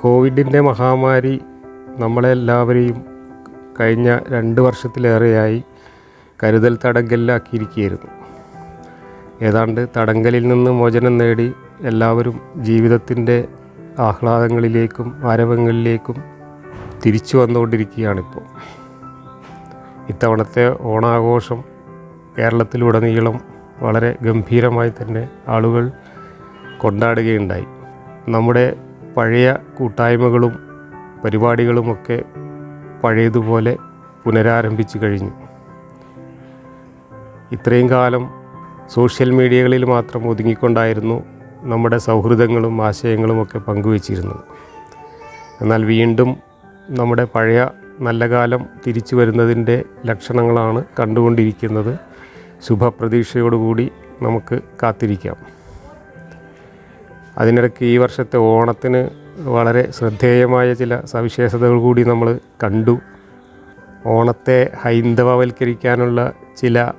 കോവിഡിന്റെ മഹാമാരി നമ്മളെല്ലാവരെയും കഴിഞ്ഞ രണ്ട് വർഷത്തിലേറെയായി കരുതൽ തടങ്കലിലാക്കിയിരിക്കുകയായിരുന്നു. ഏതാണ്ട് തടങ്കലിൽ നിന്ന് മോചനം നേടി എല്ലാവരും ജീവിതത്തിന്റെ ആഹ്ലാദങ്ങളിലേക്കും ആരവങ്ങളിലേക്കും തിരിച്ചു വന്നുകൊണ്ടിരിക്കുകയാണിപ്പോൾ. ഇത്തവണത്തെ ഓണാഘോഷം കേരളത്തിലുടനീളം വളരെ ഗംഭീരമായി തന്നെ ആളുകൾ കൊണ്ടാടുകയുണ്ടായി. നമ്മുടെ പഴയ കൂട്ടായ്മകളും പരിപാടികളുമൊക്കെ പഴയതുപോലെ പുനരാരംഭിച്ചു കഴിഞ്ഞു. ഇത്രയും കാലം സോഷ്യൽ മീഡിയകളിൽ മാത്രം ഒതുങ്ങിക്കൊണ്ടായിരുന്നു നമ്മുടെ സൗഹൃദങ്ങളും ആശയങ്ങളുമൊക്കെ പങ്കുവച്ചിരുന്നത്. എന്നാൽ വീണ്ടും നമ്മുടെ പഴയ നല്ല കാലം തിരിച്ചു വരുന്നതിന്റെ ലക്ഷണങ്ങളാണ് കണ്ടുകൊണ്ടിരിക്കുന്നത്. ശുഭപ്രതീക്ഷയോടുകൂടി നമുക്ക് കാത്തിരിക്കാം. അതിനിടയ്ക്ക് ഈ വർഷത്തെ ഓണത്തിന് വളരെ ശ്രദ്ധേയമായ ചില സവിശേഷതകൾ കൂടി നമ്മൾ കണ്ടു. ഓണത്തെ ഹൈന്ദവവൽക്കരിക്കാനുള്ള ചില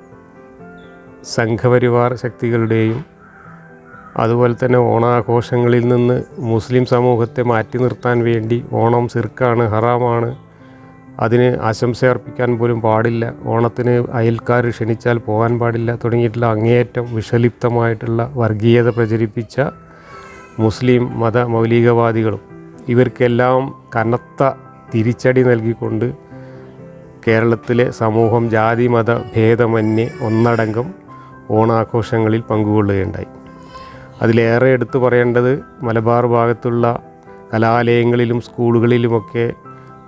സംഘപരിവാർ ശക്തികളുടെയും അതുപോലെ തന്നെ ഓണാഘോഷങ്ങളിൽ നിന്ന് മുസ്ലിം സമൂഹത്തെ മാറ്റി നിർത്താൻ വേണ്ടി ഓണം സിർക്കാണ് ഹറാമാണ്. അതിന് ആശംസ അർപ്പിക്കാൻ പോലും പാടില്ല. ഓണത്തിന് അയൽക്കാർ ക്ഷണിച്ചാൽ പോകാൻ പാടില്ല. തുടങ്ങിയിട്ടുള്ള അങ്ങേയറ്റം വിഷലിപ്തമായിട്ടുള്ള വർഗീയത പ്രചരിപ്പിച്ച മുസ്ലിം മത മൗലികവാദികളും ഇവർക്കെല്ലാം കനത്ത തിരിച്ചടി നൽകിക്കൊണ്ട് കേരളത്തിലെ സമൂഹം ജാതി മത ഭേദമന്യേ ഒന്നടങ്കം ഓണാഘോഷങ്ങളിൽ പങ്കുകൊള്ളുകയുണ്ടായി. അതിലേറെ എടുത്തു പറയേണ്ടത് മലബാർ ഭാഗത്തുള്ള കലാലയങ്ങളിലും സ്കൂളുകളിലുമൊക്കെ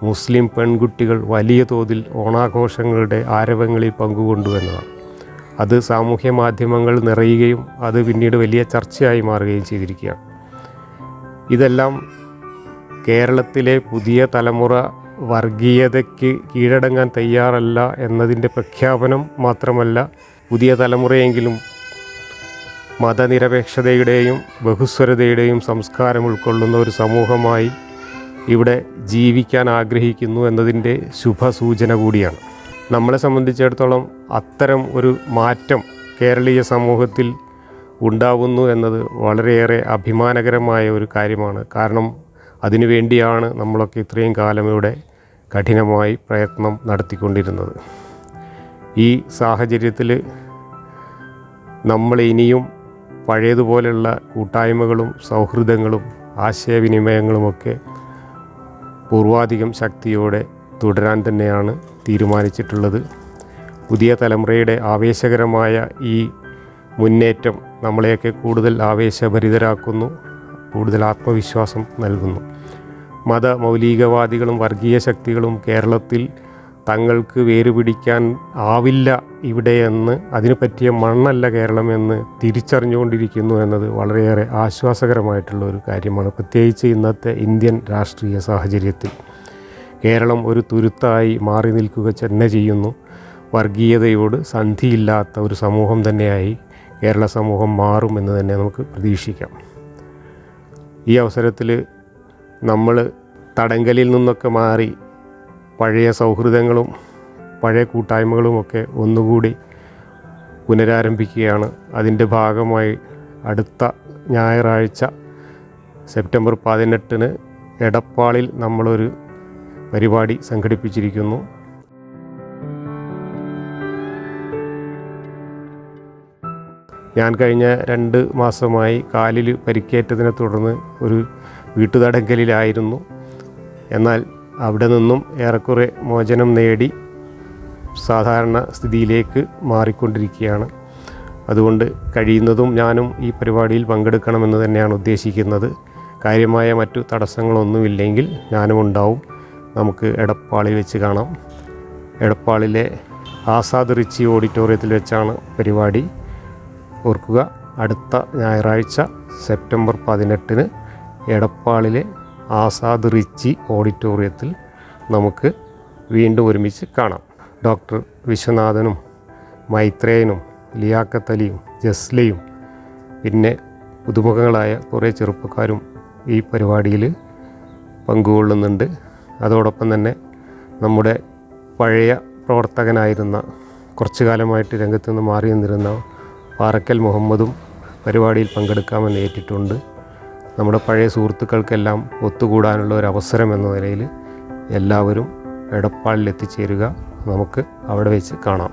മുസ്ലിം പെൺകുട്ടികൾ വലിയ തോതിൽ ഓണാഘോഷങ്ങളുടെ ആരവങ്ങളിൽ പങ്കുകൊണ്ടു എന്നതാണ്. അത് സാമൂഹ്യ മാധ്യമങ്ങൾ നിറയുകയും അത് പിന്നീട് വലിയ ചർച്ചയായി മാറുകയും ചെയ്തിരിക്കുകയാണ്. ഇതെല്ലാം കേരളത്തിലെ പുതിയ തലമുറ വർഗീയതയ്ക്ക് കീഴടങ്ങാൻ തയ്യാറല്ല എന്നതിന്റെ പ്രഖ്യാപനം മാത്രമല്ല പുതിയ തലമുറയെങ്കിലും മതനിരപേക്ഷതയുടെയും ബഹുസ്വരതയുടെയും സംസ്കാരം ഉൾക്കൊള്ളുന്ന ഒരു സമൂഹമായി ഇവിടെ ജീവിക്കാൻ ആഗ്രഹിക്കുന്നു എന്നതിന്റെ ശുഭസൂചന കൂടിയാണ്. നമ്മളെ സംബന്ധിച്ചിടത്തോളം അത്തരം ഒരു മാറ്റം കേരളീയ സമൂഹത്തിൽ ഉണ്ടാവുന്നു എന്നത് വളരെയേറെ അഭിമാനകരമായ ഒരു കാര്യമാണ്. കാരണം അതിനുവേണ്ടിയാണ് നമ്മളൊക്കെ ഇത്രയും കാലം ഇവിടെ കഠിനമായി പ്രയത്നം നടത്തിക്കൊണ്ടിരുന്നത്. ഈ സാഹചര്യത്തിൽ നമ്മൾ ഇനിയും പഴയതുപോലെയുള്ള കൂട്ടായ്മകളും സൗഹൃദങ്ങളും ആശയവിനിമയങ്ങളുമൊക്കെ പൂർവാധികം ശക്തിയോടെ തുടരാൻ തന്നെയാണ് തീരുമാനിച്ചിട്ടുള്ളത്. പുതിയ തലമുറയുടെ ആവേശകരമായ ഈ മുന്നേറ്റം നമ്മളെയൊക്കെ കൂടുതൽ ആവേശഭരിതരാക്കുന്നു കൂടുതൽ ആത്മവിശ്വാസം നൽകുന്നു. മത മൗലികവാദികളും വർഗീയ ശക്തികളും കേരളത്തിൽ തങ്ങൾക്ക് വേരുപിടിക്കാൻ ആവില്ല ഇവിടെയെന്ന് അതിനു പറ്റിയ മണ്ണല്ല കേരളമെന്ന് തിരിച്ചറിഞ്ഞുകൊണ്ടിരിക്കുന്നു എന്നത് വളരെയേറെ ആശ്വാസകരമായിട്ടുള്ള ഒരു കാര്യമാണ്. പ്രത്യേകിച്ച് ഇന്നത്തെ ഇന്ത്യൻ രാഷ്ട്രീയ സാഹചര്യത്തിൽ. കേരളം ഒരു തുരുത്തായി മാറി നിൽക്കുക തന്നെ ചെയ്യുന്നു. വർഗീയതയോട് സന്ധിയില്ലാത്ത ഒരു സമൂഹം തന്നെയായി കേരള സമൂഹം മാറുമെന്ന് തന്നെ നമുക്ക് പ്രതീക്ഷിക്കാം. ഈ അവസരത്തിൽ നമ്മൾ തടങ്കലിൽ നിന്നൊക്കെ മാറി പഴയ സൗഹൃദങ്ങളും പഴയ കൂട്ടായ്മകളുമൊക്കെ ഒന്നുകൂടി പുനരാരംഭിക്കുകയാണ്. അതിന്റെ ഭാഗമായി അടുത്ത ഞായറാഴ്ച സെപ്റ്റംബർ പതിനെട്ടിന് എടപ്പാളിൽ നമ്മളൊരു പരിപാടി സംഘടിപ്പിച്ചിരിക്കുന്നു. ഞാൻ കഴിഞ്ഞ രണ്ട് മാസമായി കാലിൽ പരിക്കേറ്റതിനെ തുടർന്ന് ഒരു വീട്ടുതടങ്കലിലായിരുന്നു. എന്നാൽ അവിടെ നിന്നും ഏറെക്കുറെ മോചനം നേടി സാധാരണ സ്ഥിതിയിലേക്ക് മാറിക്കൊണ്ടിരിക്കുകയാണ്. അതുകൊണ്ട് കഴിയുന്നതും ഞാനും ഈ പരിപാടിയിൽ പങ്കെടുക്കണമെന്ന് തന്നെയാണ് ഉദ്ദേശിക്കുന്നത്. കാര്യമായ മറ്റു തടസ്സങ്ങളൊന്നുമില്ലെങ്കിൽ ഞാനും ഉണ്ടാവും. നമുക്ക് എടപ്പാളിൽ വെച്ച് കാണാം. എടപ്പാളിലെ ആസാദ് റിച്ചി ഓഡിറ്റോറിയത്തിൽ വെച്ചാണ് പരിപാടി. ഓർക്കുക അടുത്ത ഞായറാഴ്ച സെപ്റ്റംബർ പതിനെട്ടിന് എടപ്പാളിലെ ആസാദ് റിച്ചി ഓഡിറ്റോറിയത്തിൽ നമുക്ക് വീണ്ടും ഒരുമിച്ച് കാണാം. ഡോക്ടർ വിശ്വനാഥനും മൈത്രേയനും ലിയാക്കത്തലിയും ജസ്ലയും പിന്നെ പുതുമുഖങ്ങളായ കുറേ ചെറുപ്പക്കാരും ഈ പരിപാടിയിൽ പങ്കുകൊള്ളുന്നുണ്ട്. അതോടൊപ്പം തന്നെ നമ്മുടെ പഴയ പ്രവർത്തകനായിരുന്ന കുറച്ചു കാലമായിട്ട് രംഗത്തുനിന്ന് മാറി നിന്നിരുന്ന പാറക്കൽ മുഹമ്മദും പരിപാടിയിൽ പങ്കെടുക്കാമെന്ന് ഏറ്റിട്ടുണ്ട്. നമ്മുടെ പഴയ സുഹൃത്തുക്കൾക്കെല്ലാം ഒത്തുകൂടാനുള്ള ഒരു അവസരം എന്ന നിലയിൽ എല്ലാവരും എടപ്പാളിൽ എത്തിച്ചേരുക. നമുക്ക് അവിടെ വെച്ച് കാണാം.